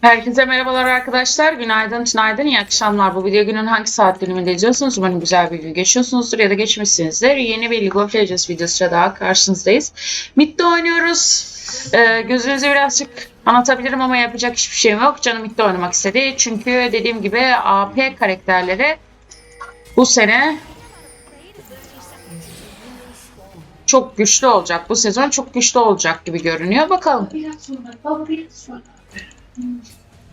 Herkese merhabalar arkadaşlar. Günaydın, günaydın, iyi akşamlar. Bu video günün hangi saat diliminde izliyorsanız umarım güzel bir video geçiyorsunuzdur ya da geçmişsinizdir. Yeni bir League of Legends videosuyla daha karşınızdayız. Mid'de oynuyoruz. Ee, gözünüzü birazcık anlatabilirim ama yapacak hiçbir şeyim yok. Canım Mid'de oynamak istedi. Çünkü dediğim gibi AP karakterleri bu sene çok güçlü olacak. Bu sezon çok güçlü olacak gibi görünüyor. Bakalım.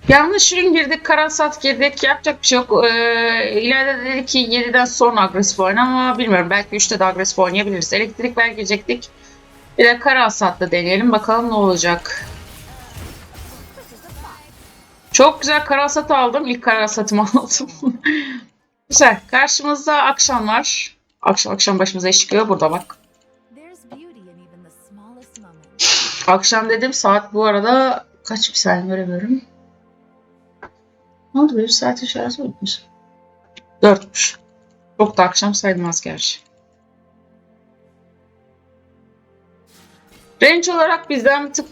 Yanlış ürün girdik, karasat girdik. Yapacak bir şey yok. Ee, ileride dedi ki 7'den sonra agresif oyna ama bilmiyorum. Belki 3'te de agresif oynayabiliriz. Elektrik ver girecektik. Bir de karasatla deneyelim. Bakalım ne olacak. Çok güzel karasat aldım. İlk karasatımı aldım. güzel. Karşımızda akşam var. Akşam akşam başımıza iş çıkıyor. Burada bak. Akşam dedim saat bu arada kaç bir saniye göremiyorum. Ne oldu bir saat işareti bitmiş. Dörtmüş. Çok da akşam sayılmaz gerçi. Range olarak bizden bir tık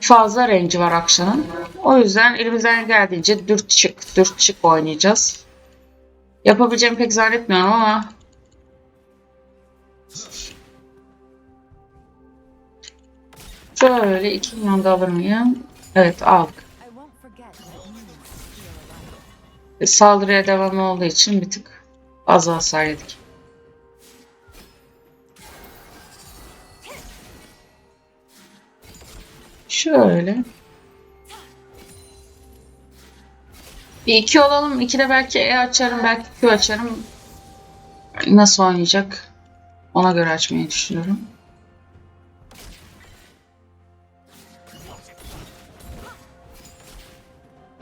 fazla range var akşamın. O yüzden elimizden geldiğince dürt çık, dürt çık oynayacağız. Yapabileceğimi pek zannetmiyorum ama şöyle iki milyon da alır mıyım? Evet aldık. E, Saldırıya devam olduğu için bir tık az hasar yedik. Şöyle. Bir iki olalım. İkide belki E açarım, belki Q açarım. Nasıl oynayacak? Ona göre açmayı düşünüyorum.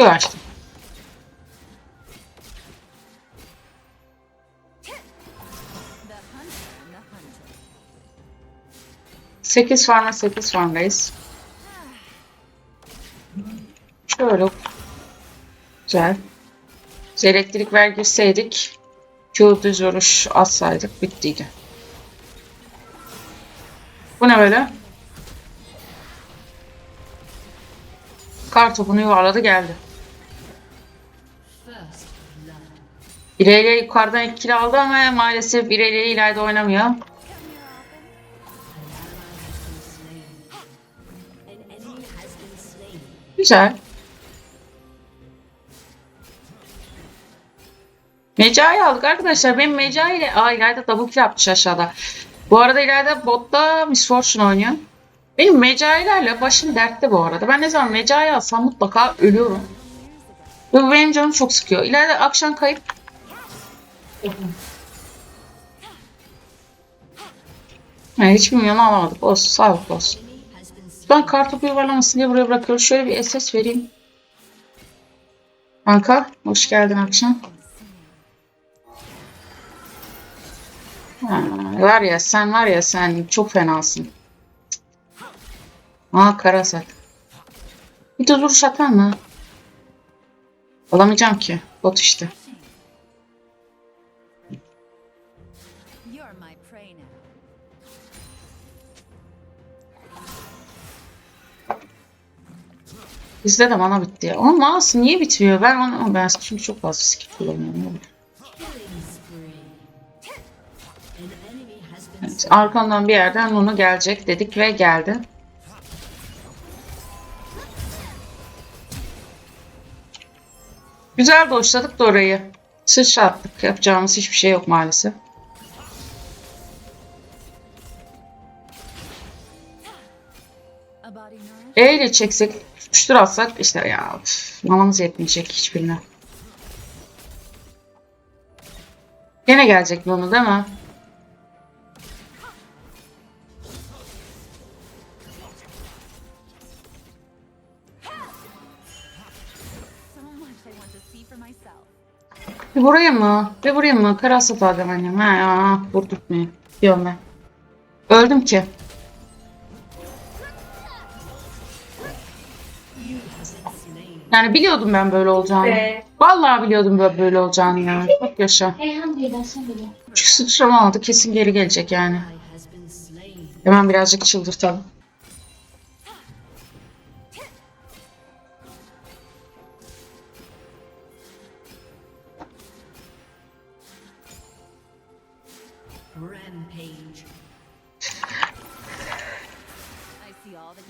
Q açtım. 8 farmla 8 farmdayız. Şöyle. Güzel. Biz elektrik ver girseydik Q düz vuruş atsaydık bittiydi. Bu ne böyle? Kar topunu yuvarladı geldi. İrelia yukarıdan iki kill aldı ama maalesef İrelia ileride oynamıyor. Güzel. Mecai aldık arkadaşlar. Benim Mecai ile... Aa ileride double kill yapmış aşağıda. Bu arada ileride botta Miss Fortune oynuyor. Benim Mecai'lerle başım dertte bu arada. Ben ne zaman Mecai alsam mutlaka ölüyorum. Ve benim canım çok sıkıyor. İleride akşam kayıp... Yani hiç milyonu alamadık. Olsun sağlık olsun. Ben kartopu yuvarlamasın diye buraya bırakıyoruz. Şöyle bir SS vereyim. Kanka hoş geldin akşam. Ha, var ya sen var ya sen çok fenasın. Aa karasat. Bir de duruş atar mı? Alamayacağım ki. Bot işte. Bizde de mana bitti ya. Ama manası niye bitmiyor? Ben onu ben çünkü çok fazla skill kullanıyorum. Evet, arkamdan bir yerden Nunu gelecek dedik ve geldi. Güzel doşladık da orayı. Sıçrattık. Yapacağımız hiçbir şey yok maalesef. E çeksek, tutuştur atsak işte ya üf, manamız yetmeyecek hiçbirine. Gene gelecek Nunu değil mi? Bir buraya mı? Bir buraya mı? Karasat alacağım annem. Ha ya vurdurtmuyor. Diyorum ben. Öldüm ki. Yani biliyordum ben böyle olacağını. Be. Vallahi biliyordum böyle, böyle olacağını ya. Çok yaşa. Çünkü sıçrama aldı kesin geri gelecek yani. Hemen birazcık çıldırtalım.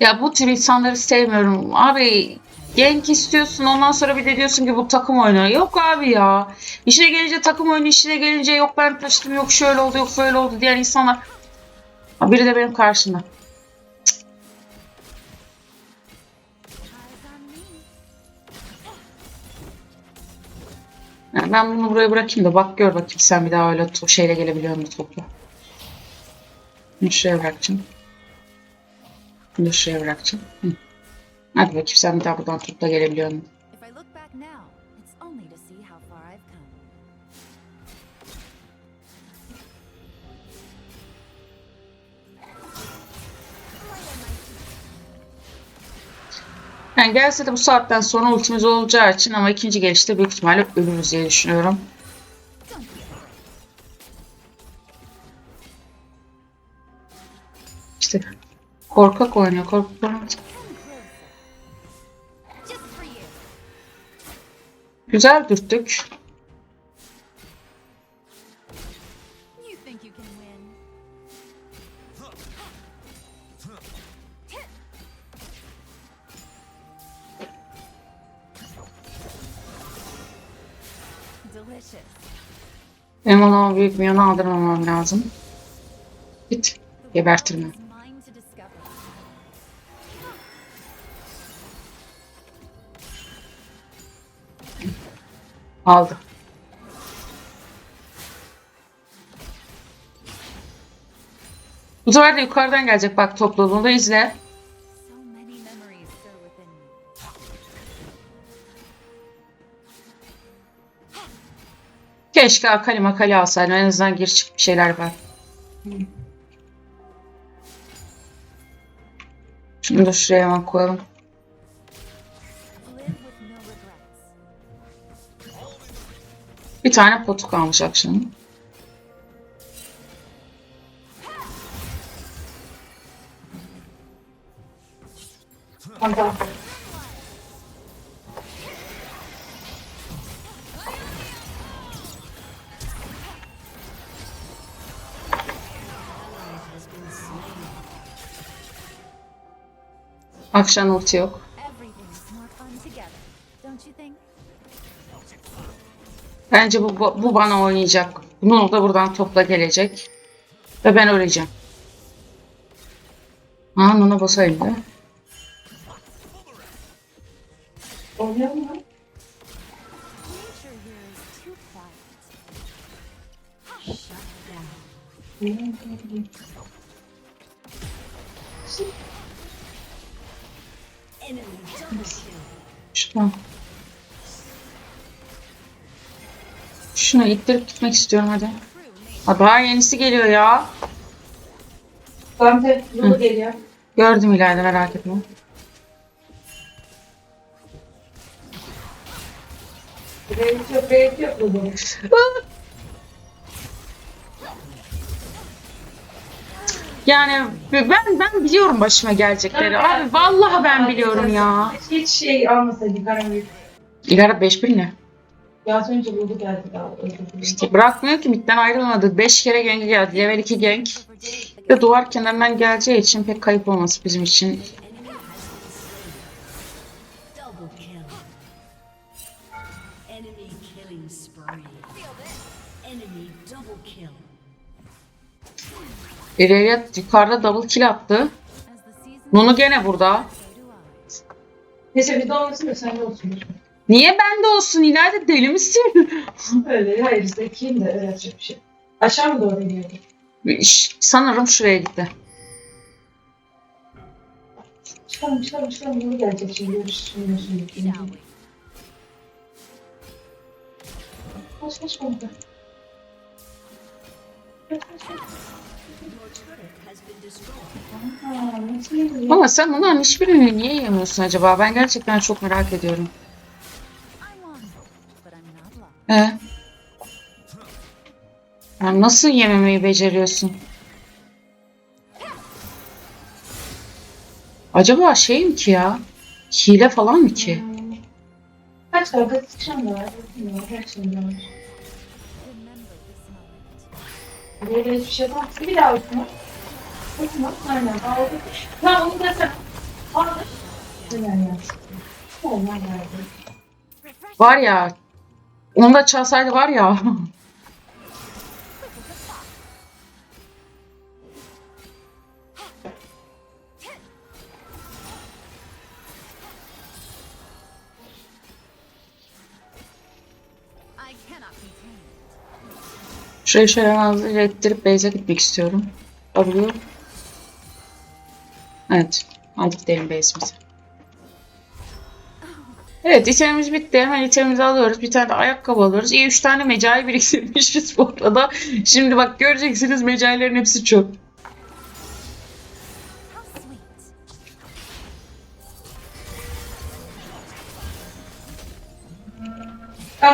Ya bu tür insanları sevmiyorum. Abi genk istiyorsun ondan sonra bir de diyorsun ki bu takım oyunu. Yok abi ya. İşine gelince takım oyunu, işine gelince yok ben taşıdım, yok şöyle oldu, yok böyle oldu diyen insanlar. Biri de benim karşımda. Yani ben bunu buraya bırakayım da bak gör bakayım sen bir daha öyle to- şeyle gelebiliyor musun topla. Bunu şuraya bırakacağım. Bunu şuraya bırakacağım. Hı. Hadi bakayım sen bir daha buradan topla gelebiliyor musun? Yani gelse de bu saatten sonra ultimiz olacağı için ama ikinci gelişte büyük ihtimalle ölürüz diye düşünüyorum. İşte korkak oynuyor. Korkak oynuyor. Güzel dürttük. Benim ona büyük milyonu aldırmamam lazım. Git. Gebertirme. Aldı. Bu sefer de yukarıdan gelecek bak topluluğunda izle. Keşke Akali Makali alsaydım. En azından gir çık bir şeyler var. Da şuraya hemen koyalım. Bir tane potu kalmış akşam. Akşam ulti yok. Bence bu, bu, bana oynayacak. Bunu da buradan topla gelecek. Ve ben öleceğim. Aa Nuna basayım da. Nature here Şunu ittirip gitmek istiyorum hadi. Ha, daha yenisi geliyor ya. Gamze yolu geliyor. Gördüm ileride merak etme. Reyit yok, reyit yok bu? Yani ben ben biliyorum başıma gelecekleri. Abi vallahi ben biliyorum ya. Hiç şey almasaydı karamel. İleride 5 1 ne? Ya az önce buldu geldi daha. İşte bırakmıyor ki midden ayrılmadı. 5 kere genk geldi. Level 2 genk. De duvar kenarından geleceği için pek kayıp olması bizim için. İleriye yukarıda double kill attı. Nunu gene burada. Neyse bir de da sen de olsun. Niye bende olsun? İleride deli misin? Öyle hayır zekiyim de öyle yapacak bir şey. Aşağı mı doğru iniyordu? Şş, Sanırım şuraya gitti. Çıkalım çıkalım çıkalım yolu gelecek şimdi görüşürüz. Şimdi, şimdi. Aa, nasıl yedin ya? Ama sen bunların hiçbirini niye yemiyorsun acaba? Ben gerçekten çok merak ediyorum. He? Yani nasıl yememeyi beceriyorsun? Acaba şey mi ki ya? Hile falan mı ki? Kaç kavga sıçan da var. Her şeyde var. Böyle hiçbir şey yok. Bir daha okuma. Okuma. Aynen. Aldı. Tamam onu da sen. Aldı. Aynen yapsın. Olmaz verdi. Var ya. Onu da var ya. Şuraya şöyle nazlı ettirip base'e gitmek istiyorum. W. Evet. Aldık derin base'imizi. Evet itemimiz bitti. Hemen itemimizi alıyoruz. Bir tane de ayakkabı alıyoruz. İyi 3 tane mecai biriktirmişiz bu arada. Şimdi bak göreceksiniz mecailerin hepsi çöp.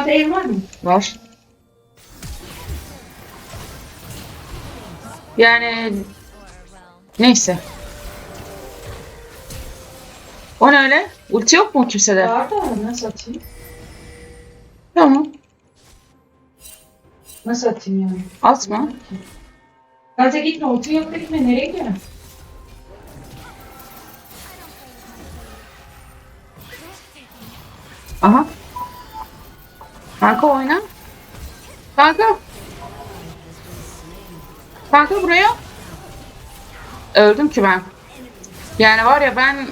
Ev var mı? Var. Yani neyse. O ne öyle? Ulti yok mu kimsede? Var da nasıl atayım? Tamam. Nasıl atayım yani? Atma. Kante gitme. Otu yok gitme. Nereye gidiyorsun? Aha. Kanka oyna. Kanka. Kanka buraya. Öldüm ki ben. Yani var ya ben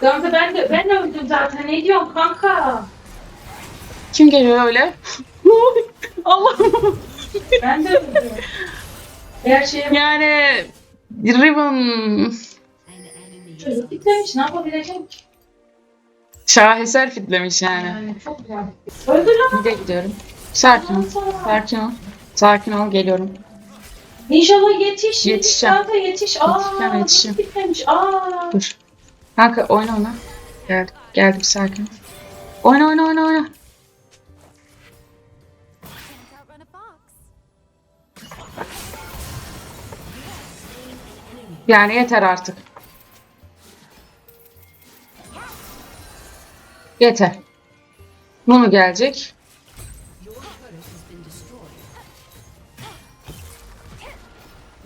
Kanka ben de ben de öldüm zaten. Ne diyorsun kanka? kim geliyor öyle? Allah'ım. Ben de öldüm. Her şey Yani Riven çocuk bitmemiş. Ne yapabileceğim ki? şaheser fitlemiş yani. Yani çok güzel. Öldü lan. Bir de gidiyorum. Sakin ol. Sakin ol. Sakin ol geliyorum. İnşallah yetiş. Yetişeceğim. Kanka yetiş. Aa, Yetişeceğim, yetişeceğim. Bitmemiş. Aa. Dur. Kanka oyna oyna. Geldim. Geldim sakin. Oyna oyna oyna oyna. Yani yeter artık. Yeter. Nunu gelecek.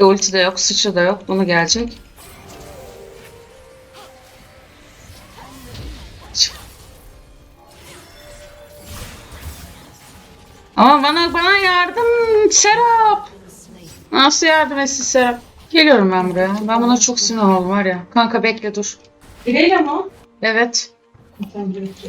E, ulti de yok, sıçra da yok. Bunu gelecek. Ama bana bana yardım Serap. Nasıl yardım etsin Serap? Geliyorum ben buraya. Ben buna çok sinir oldum var ya. Kanka bekle dur. Bileyle mi? Evet. Sen direkt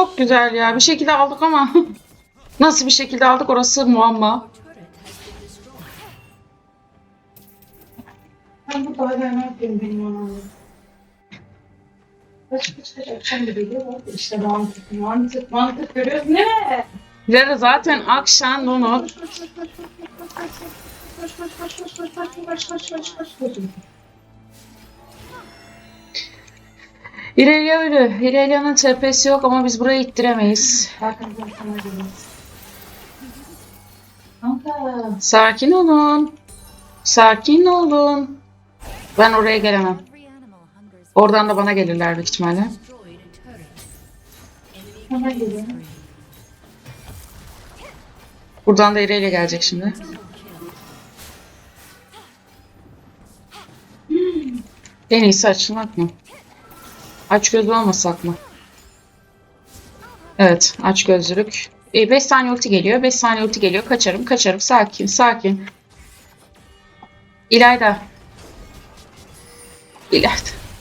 Çok güzel ya. Bir şekilde aldık ama nasıl bir şekilde aldık orası muamma. Ben bu kadar ne anamda? Kaç kaç kaç akşam da geliyor işte mantık mantık mantık görüyorsun değil mi? Lara zaten akşam onu Koş koş koş koş koş koş koş koş koş koş koş koş koş koş koş koş koş İrelia ölü. İrelia'nın TP'si yok ama biz burayı ittiremeyiz. Sakin olun. Sakin olun. Ben oraya gelemem. Oradan da bana gelirler büyük ihtimalle. Buradan da İrelia gelecek şimdi. En iyisi açılmak mı? Aç gözlü olmasak mı? Evet, aç gözlülük. 5 saniye ulti geliyor, 5 saniye ulti geliyor. Kaçarım, kaçarım. Sakin, sakin. İlayda. İlayda.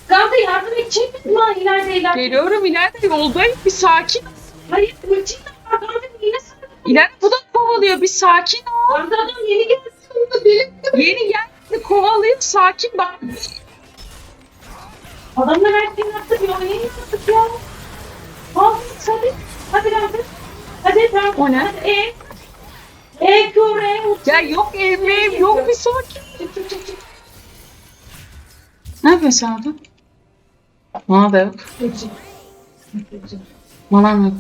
Kanka yardım edecek misin bana ileride ileride? Geliyorum İlayda, yoldayım. Bir sakin. Hayır ultim de var kanka yine sana. İlayda bu da kovalıyor. Bir sakin ol. Kanka adam yeni geldi. Yeni geldi, kovalıyor. Sakin bak. Adamlar her şeyi yaptı bir oynayın yaptık ya. Al hadi. Hadi lan hadi. Tamam. O ne? E. E R. Ya yok evim yok bir sakin. Çık çık çık çık. Ne yapıyorsun sen orada? Mana da yok. Çık. Manam yok.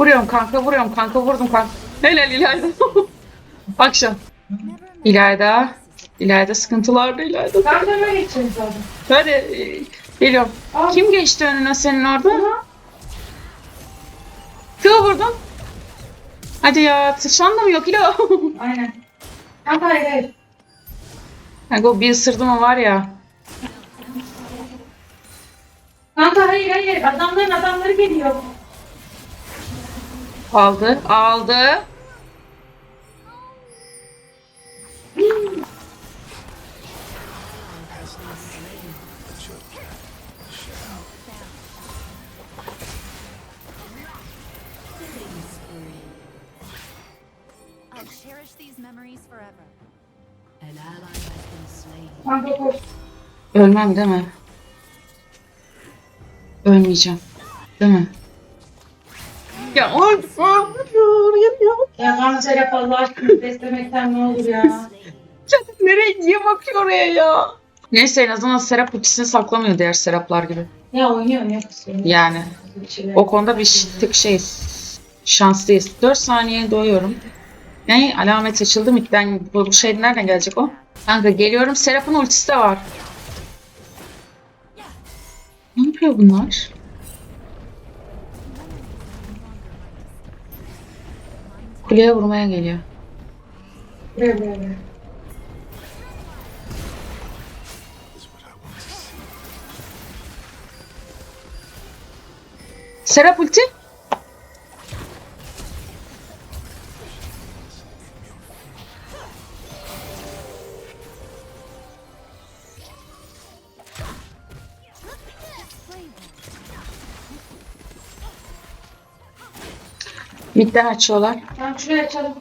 Vuruyorum kanka vuruyorum kanka vurdum kanka. Helal İlayda. Mind. İlayda. İlayda sıkıntılarda İlayda. Ben de böyle geçeceğim zaten. Hadi e, geliyorum. Al. Kim geçti önüne senin orada? Kilo vurdum. Hadi ya tırşan da mı yok kilo? Aynen. Kanka hayır hayır. Kanka o bir ısırdı mı var ya. Kanka hayır hayır. Adamların adamları geliyor. Kanka koş. Ölmem değil mi? Ölmeyeceğim. Değil mi? Ya o Ya kanka Serap Allah aşkına beslemekten ne olur ya. nereye niye bakıyor oraya ya? Neyse en azından Serap ultisini saklamıyor diğer Seraplar gibi. Ya oynuyor ne yapıyorsun? Yani Bir şeyler. o konuda bir ş- tık şeyiz. Şanslıyız. 4 saniye doyuyorum. Yani alamet açıldı midden. Bu, bu şey nereden gelecek o? Kanka geliyorum. Serap'ın ultisi de var. Ne yapıyor bunlar? Kuleye vurmaya geliyor. Buraya buraya buraya. Serap ulti. Midden açıyorlar. Tamam şuraya açalım.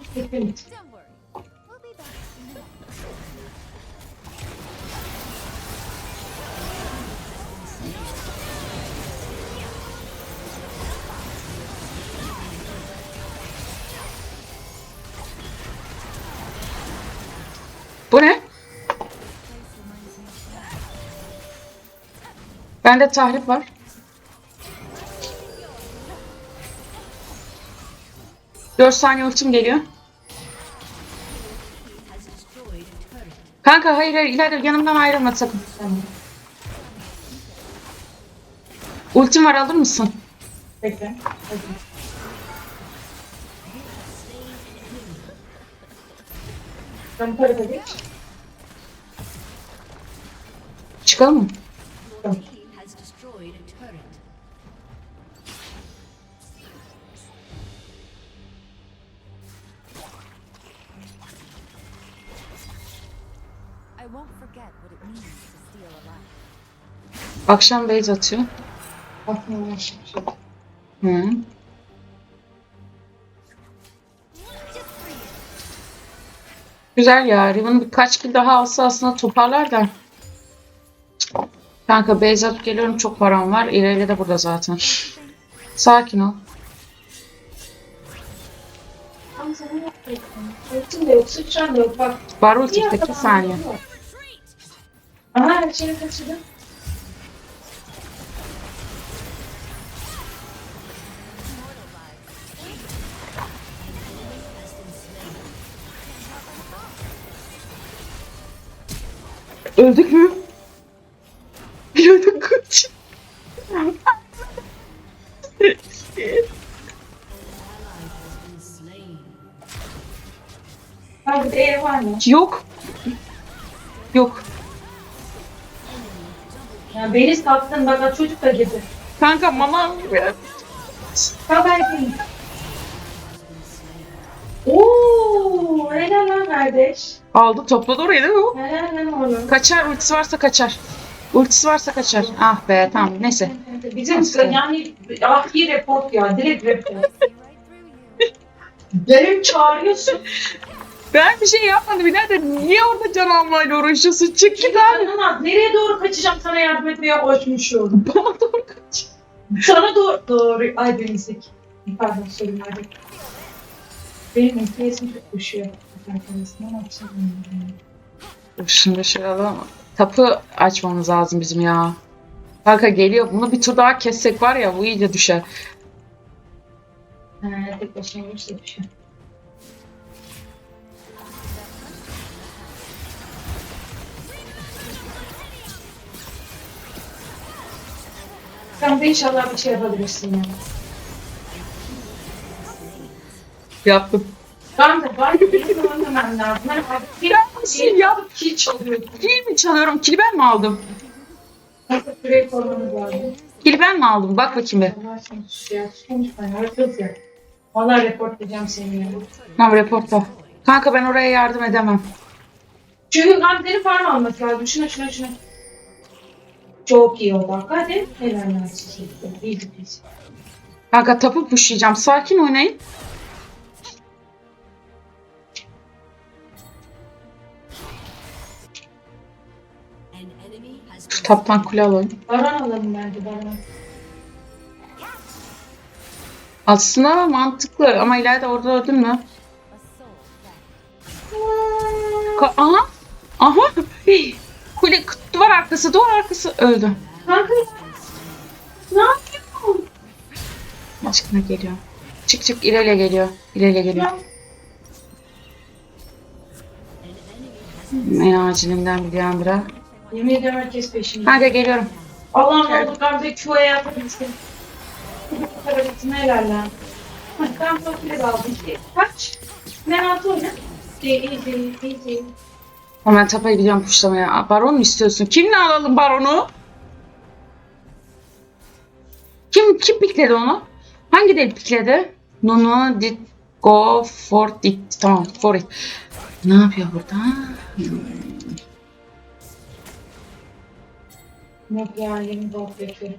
Bu ne? Bende tahrip var. Dört saniye ultim geliyor. Kanka hayır hayır ileride yanımdan ayrılma sakın. Ultim var alır mısın? Bekle. Ben. Çıkalım mı? Tamam. Akşam base atıyor. Hı. Güzel ya. Riven birkaç kill daha alsa aslında toparlar da. Kanka base atıp geliyorum çok param var. İleri de burada zaten. Sakin ol. Var Bir ulti anda 2 saniye. Aha her şeyi kaçırdım. Öldük mü? Öldük kaç. Değeri var mı? Yok. Yok. Ya beni sattın bak çocuk da girdi. Kanka mama Kanka yapayım. Ooo helal lan kardeş. aldı topladı orayı değil mi o? Helal lan oğlum. Kaçar ultisi varsa kaçar. Ultisi varsa kaçar. Ah be tamam neyse. Bizim yani ahi report ya direkt report. Benim çağırıyorsun. Ben bir şey yapmadım birader. Niye orada can almayla uğraşıyorsun? Çık git abi. Nereye doğru kaçacağım sana yardım etmeye koşmuşum. Bana doğru kaç. Sana doğru. Doğru. Ay benzik. Pardon sorun hadi. Benim FPS'im çok düşüyor. Arkadaşlar ne yapacağım. Şimdi şey alalım. Tapı açmamız lazım bizim ya. Kanka geliyor. Bunu bir tur daha kessek var ya bu iyice düşer. Ha, tek başına geçti düşüyor. Sen de inşallah bir şey yapabilirsin yani. Yaptım. Ben de var ya benim anlamam lazım. Ben artık bir Ya ya? kil çalıyorum. Kili mi çalıyorum? Kili ben mi aldım? Nasıl süreyi korumamız lazım. Kili ben mi aldım? Bak bakayım bir. Allah seni sus ya. Sus konuşma ya. Kız ya. Valla report edeceğim seni ya. Tamam reporta. Kanka ben oraya yardım edemem. Çünkü Gamze'nin farm alması lazım. Şuna şuna şuna. Çok iyi oldu. Hadi. Helal olsun. İyi biz. Kanka tapı pushlayacağım. Sakin oynayın. Taptan kule alalım. Baran alalım bence baran. Aslında mantıklı ama ileride orada öldün mü? Ka- Aha. Aha. Hey. Kule duvar arkası duvar arkası öldü. Kanka ne yapıyorsun? Aşkına geliyor. Çık çık İrelia geliyor. İrelia geliyor. En acilinden bir an bira. Yemin ediyorum herkes peşimde. Kanka geliyorum. Allah'ım ne olur Gamze Q'ya yapabilirsin. Karabetine helal lan. Ben fakir aldım. Kaç? Ne altı oyna? İyi iyi iyi iyi. Hemen tapaya gidiyorum puşlamaya. Baron mu istiyorsun? Kimle alalım baronu? Kim kim pikledi onu? Hangi del pikledi? Nunu did go for it. Tamam for it. Ne yapıyor burada? Yok yemin bok yapıyor.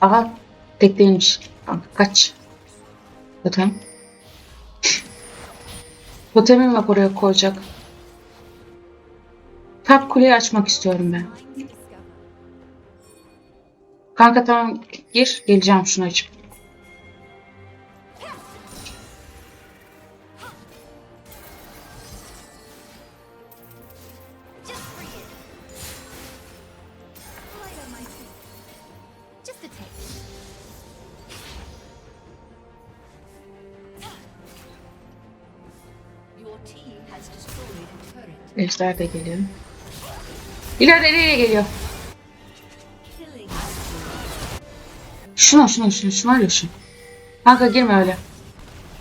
Aha tekleymiş. Kanka, Kaç. Totem. Totemim bak oraya koyacak. Tap kuleyi açmak istiyorum ben. Kanka tamam gir. Geleceğim şunu açıp. Ejder de geliyor. İleride nereye geliyor? Şuna şuna şuna şu var ya şu. Kanka girme öyle.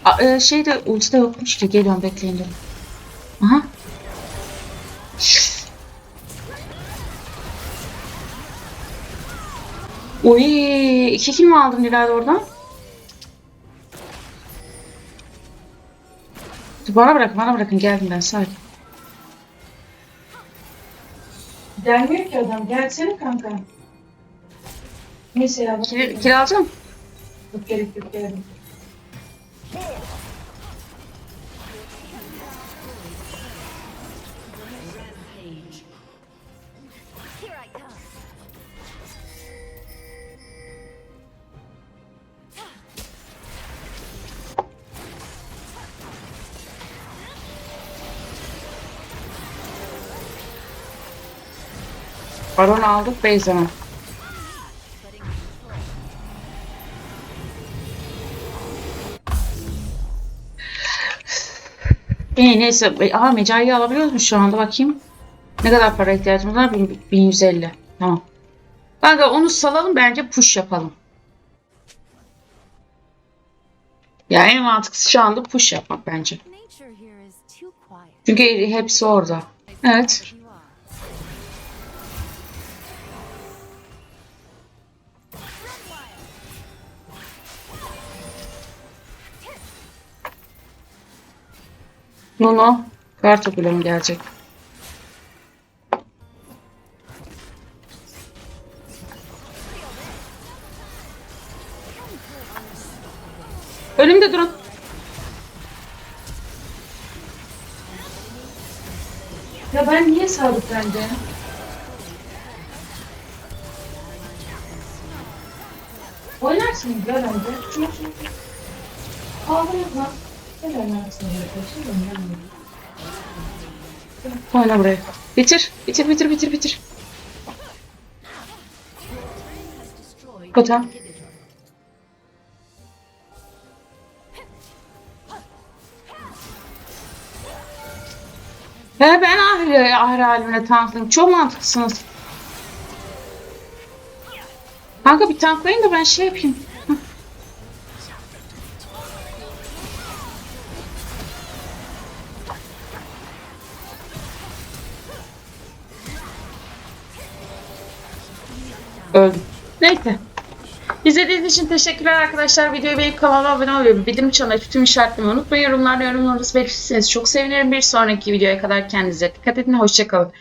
A, e, şey ulti de yokmuş ki geliyorum bekleyin durun. Aha. Oy iki kill mi aldın ileride oradan? Bana bırakın bana bırakın geldim ben sakin. Gelmiyor ki adam. Gelsene kanka. Neyse ya. Kill alacağım. Yok gerek yok geldim. Baron aldık Beyza'na. İyi neyse. E, Aha mecayı alabiliyoruz mu şu anda bakayım. Ne kadar para ihtiyacımız var? Bin- 1150. Tamam. Kanka onu salalım bence push yapalım. Ya en mantıklısı şu anda push yapmak bence. Çünkü hepsi orada. Evet. Nono Kartopul'a mı gelecek? Önümde durun. Ya ben niye sabitlendim? Oynarsın ya bence. Ağlayın lan. Oyna buraya. Bitir. Bitir bitir bitir bitir. Totem. Ya ben ahri, ahri halimle tanklayayım. Çok mantıklısınız. Kanka bir tanklayın da ben şey yapayım. İzlediğiniz için teşekkürler arkadaşlar. Videoyu beğenip kanalıma abone olmayı, bildirim çanını tüm işaretlemeyi unutmayın. Yorumlarda yorumlarınızı belirtirseniz çok sevinirim. Bir sonraki videoya kadar kendinize dikkat edin. Hoşçakalın.